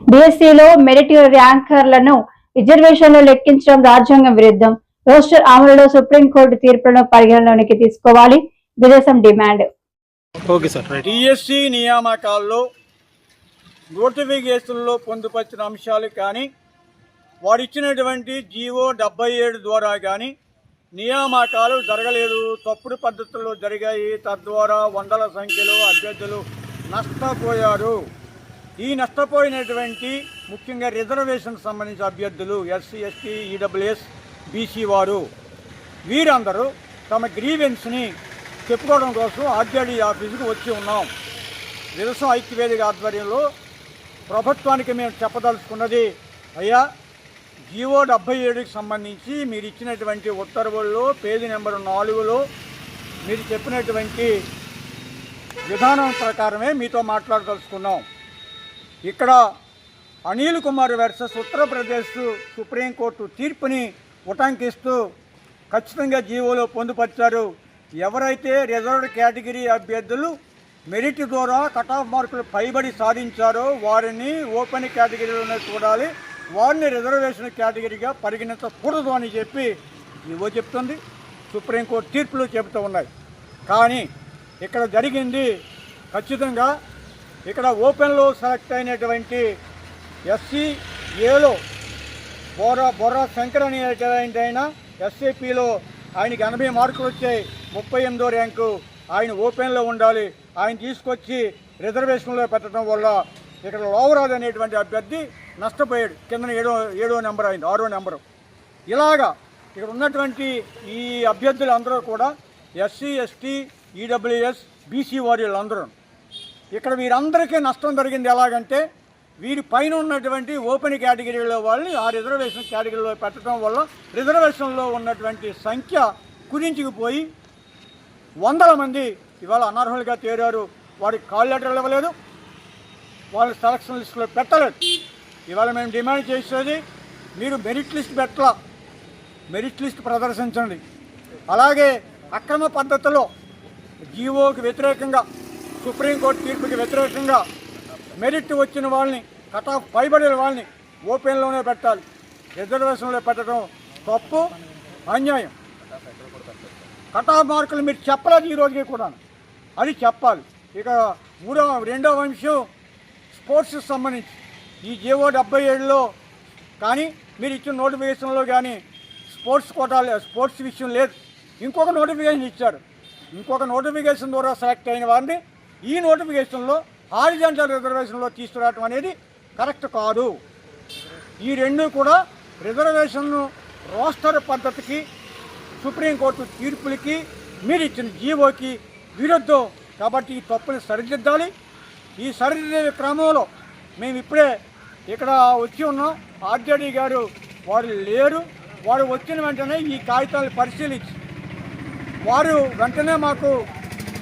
డిఎస్సిలో మెరిట్ ర్యాంకర్లను రిజర్వేషన్లు లెక్కించడం రాజ్యాంగం విరుద్ధం. రోస్టర్ అమలులో సుప్రీంకోర్టు తీర్పులను పరిగణలోనికి తీసుకోవాలి. విదేశం demand. Okay sir. Right. DSC నియామకాల్లో నోటిఫికేషన్లో పొందుపరిచిన అంశాలు కానీ వారు ఇచ్చినటువంటి జీవో డెబ్బై ఏడు ద్వారా కానీ నియామకాలు జరగలేదు. తప్పుడు పద్ధతుల్లో జరిగాయి. తద్వారా వందల సంఖ్యలో అభ్యర్థులు నష్టపోయారు. ఈ నష్టపోయినటువంటి ముఖ్యంగా రిజర్వేషన్కి సంబంధించిన అభ్యర్థులు ఎస్సీ ఎస్టీ ఈడబ్ల్యూఎస్ బీసీ వారు. వీరందరూ తమ గ్రీవెన్స్ని చెప్పుకోవడం కోసం ఆర్జేడీ ఆఫీసుకు వచ్చి ఉన్నాం. వ్యవసాయ ఐక్యవేదిక ఆధ్వర్యంలో ప్రభుత్వానికి మేము చెప్పదలుచుకున్నది అయ్యా జియో డెబ్బై ఏడుకి సంబంధించి మీరు ఇచ్చినటువంటి ఉత్తర్వుల్లో పేజీ నెంబర్ నాలుగులో మీరు చెప్పినటువంటి విధానం ప్రకారమే మీతో మాట్లాడదలుచుకున్నాం. ఇక్కడ Anil Kumar versus Uttar Pradesh supreme court తీర్పుని ఉటంకిస్తూ ఖచ్చితంగా జీవోలో పొందుపరిచారు. ఎవరైతే రిజర్వ్డ్ కేటగిరీ అభ్యర్థులు మెరిట్ ద్వారా కట్ ఆఫ్ మార్కులు పైబడి సాధించారో వారిని ఓపెన్ కేటగిరీలోనే చూడాలి. వారిని రిజర్వేషన్ కేటగిరీగా పరిగణించకూడదు అని చెప్పి ఇవో చెప్తుంది. సుప్రీంకోర్టు తీర్పులు చెబుతూ ఉన్నాయి. కానీ ఇక్కడ జరిగింది ఖచ్చితంగా ఇక్కడ ఓపెన్లో సెలెక్ట్ అయినటువంటి ఎస్సీ ఏలో బొర్ర బొర్ర శంకర్ అనేటువంటి ఆయన ఎస్సీపీలో ఆయనకి ఎనభై మార్కులు వచ్చాయి ముప్పై ఎనిమిదో ర్యాంకు ఆయన ఓపెన్లో ఉండాలి. ఆయన తీసుకొచ్చి రిజర్వేషన్లో పెట్టడం వల్ల ఇక్కడ లోవరాజు అనేటువంటి అభ్యర్థి నష్టపోయాడు. కింద ఏడో ఏడో నెంబర్ అయింది ఆరో నెంబరు. ఇలాగా ఇక్కడ ఉన్నటువంటి ఈ అభ్యర్థులు అందరూ కూడా ఎస్సీ ఎస్టీ ఈడబ్ల్యూఎస్ బీసీ అందరూ ఇక్కడ వీరందరికీ నష్టం జరిగింది ఎలాగంటే వీరి పైన ఉన్నటువంటి ఓపెన్ కేటగిరీలో వాళ్ళని ఆ రిజర్వేషన్ కేటగిరీలో పెట్టడం వల్ల రిజర్వేషన్లో ఉన్నటువంటి సంఖ్య కుదించుకుపోయి వందల మంది ఇవాళ అనర్హులుగా తేరారు. వారికి కాల్ లెటర్లు ఇవ్వలేదు. వాళ్ళు సెలక్షన్ లిస్టులో పెట్టలేదు. ఇవాళ మేము డిమాండ్ చేసేది మీరు మెరిట్ లిస్ట్ పెట్టాల. మెరిట్ లిస్ట్ ప్రదర్శించండి. అలాగే అక్రమ పద్ధతిలో జీవోకి వ్యతిరేకంగా సుప్రీంకోర్టు తీర్పుకి వ్యతిరేకంగా మెరిట్ వచ్చిన వాళ్ళని కట్ ఆఫ్ పైబడిన వాళ్ళని ఓపెన్లోనే పెట్టాలి. రిజర్వేషన్లో పెట్టడం తప్పు అన్యాయం. కట్ ఆఫ్ మార్కులు మీరు చెప్పలేదు ఈ రోజుకి కూడా. అది చెప్పాలి. ఇక మూడవ రెండవ అంశం స్పోర్ట్స్కి సంబంధించి. ఈ జీవో డెబ్బై ఏడులో కానీ మీరు ఇచ్చిన నోటిఫికేషన్లో కానీ స్పోర్ట్స్ కోటా స్పోర్ట్స్ విషయం లేదు. ఇంకొక నోటిఫికేషన్ ఇచ్చారు. ఇంకొక నోటిఫికేషన్ ద్వారా సెలెక్ట్ అయిన వారిని ఈ నోటిఫికేషన్లో హారిజాంటల్ రిజర్వేషన్లో తీసుకురావటం అనేది కరెక్ట్ కాదు. ఈ రెండు కూడా రిజర్వేషన్ను రోస్టర్ పద్ధతికి సుప్రీంకోర్టు తీర్పులకి మీరు ఇచ్చిన జీవోకి విరుద్ధం. కాబట్టి ఈ తప్పుని సరిదిద్దాలి. ఈ సరిదిద్దే క్రమంలో మేము ఇప్పుడే ఇక్కడ వచ్చి ఉన్నాం. ఆర్జేడీ గారు వారు లేరు. వారు వచ్చిన వెంటనే ఈ కాగితాలు పరిశీలించి వారు వెంటనే మాకు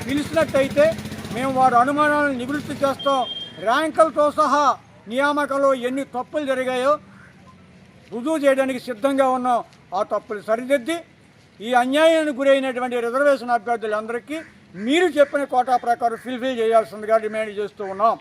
పిలిచినట్టయితే మేము వారి అనుమానాలను నివృత్తి చేస్తాం. ర్యాంకులతో సహా నియామకంలో ఎన్ని తప్పులు జరిగాయో రుజువు చేయడానికి సిద్ధంగా ఉన్నాం. ఆ తప్పులు సరిదిద్ది ఈ అన్యాయానికి గురైనటువంటి రిజర్వేషన్ అభ్యర్థులందరికీ మీరు చెప్పిన కోటా ప్రకారం ఫిల్ఫిల్ చేయాల్సిందిగా డిమాండ్ చేస్తూ ఉన్నాం.